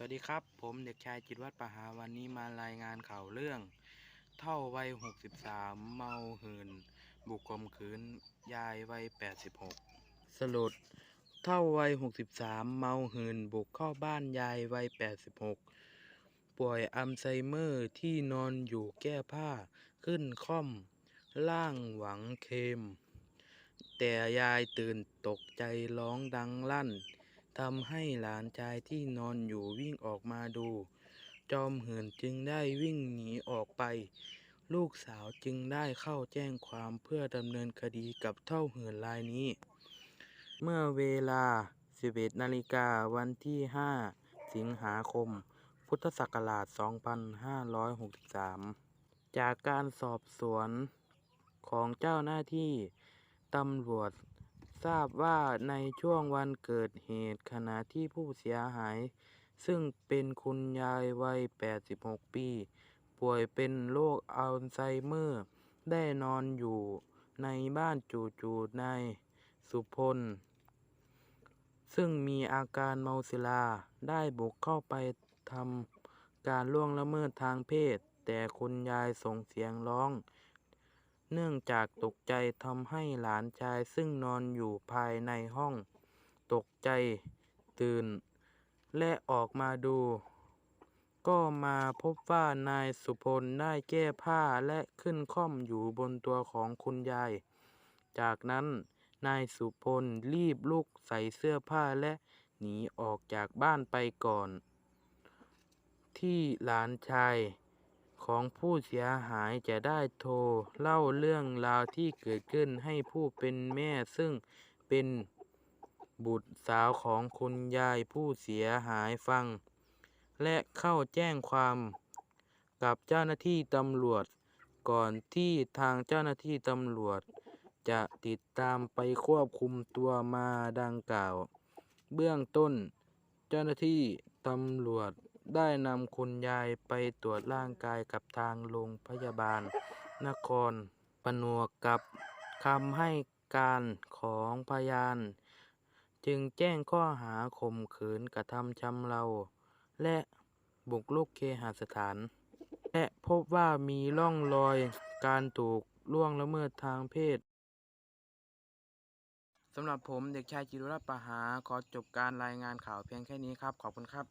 สวัสดีครับ ผมเด็กชายจิตวัฒน์ปหาวันนี้มารายงานข่าวเรื่อง เท่าวัย 63 เมาหืน บุกข่มขืน ยายวัย 86 สรุปเท่าวัย 63 เมาหืน บุกเข้าบ้านยายวัย 86 ป่วยอัลไซเมอร์ที่นอนอยู่แก้ผ้าขึ้นค่อม ล่างหวังเค็มแต่ยายตื่นตกใจร้องดังลั่น ทำให้หลานชายที่นอนอยู่วิ่งออกมาดู จอมเหื่นจึงได้วิ่งหนีออกไป ลูกสาวจึงได้เข้าแจ้งความเพื่อดำเนินคดีกับเท่าเหื่นรายนี้ เมื่อเวลา 11นาฬิกาวันที่ 5 สิงหาคม พุทธศักราช 2563 จากการสอบสวนของเจ้าหน้าที่ตำรวจ ทราบว่าในช่วงวันเกิดเหตุขณะที่ผู้เสียหาย ซึ่งเป็นคุณยายวัย 86 ปี ป่วยเป็นโรคอัลไซเมอร์ ได้นอนอยู่ในบ้านจู่ๆนายสุพล ซึ่งมีอาการเมาสุราได้บุกเข้าไปทำการล่วงละเมิดทางเพศ แต่คุณยายส่งเสียงร้อง เนื่องจากตกใจทำให้หลานชายซึ่งนอนอยู่ภายในห้อง ตกใจตื่น และออกมาดู ก็มาพบว่านายสุพลได้แก้ผ้าและขึ้นค่อมอยู่บนตัวของคุณยาย จากนั้นนายสุพลรีบลุกใส่เสื้อผ้าและหนีออกจากบ้านไปก่อน ที่หลานชาย ของผู้เสียหายจะได้โทรเล่าเรื่องราวที่เกิดขึ้นให้ผู้เป็นแม่ซึ่งเป็นบุตรสาวของคุณยายผู้เสียหายฟัง และเข้าแจ้งความกับเจ้าหน้าที่ตำรวจ ก่อนที่ทางเจ้าหน้าที่ตำรวจ จะติดตามไปควบคุมตัวมาดังกล่าว เบื้องต้น เจ้าหน้าที่ตำรวจ ได้นำคุณยายไปตรวจร่างกายกับทางโรงพยาบาล นครปนวกกับคำให้การของพยาน จึงแจ้งข้อหาข่มขืนกระทำชำเรา และบุกรุกเคหสถาน และพบว่ามีร่องรอยการถูกล่วงละเมิดทางเพศสำหรับผมเด็กชายจิรุรัตน์ปหา ขอจบการรายงานข่าวเพียงแค่นี้ครับ ขอบคุณครับ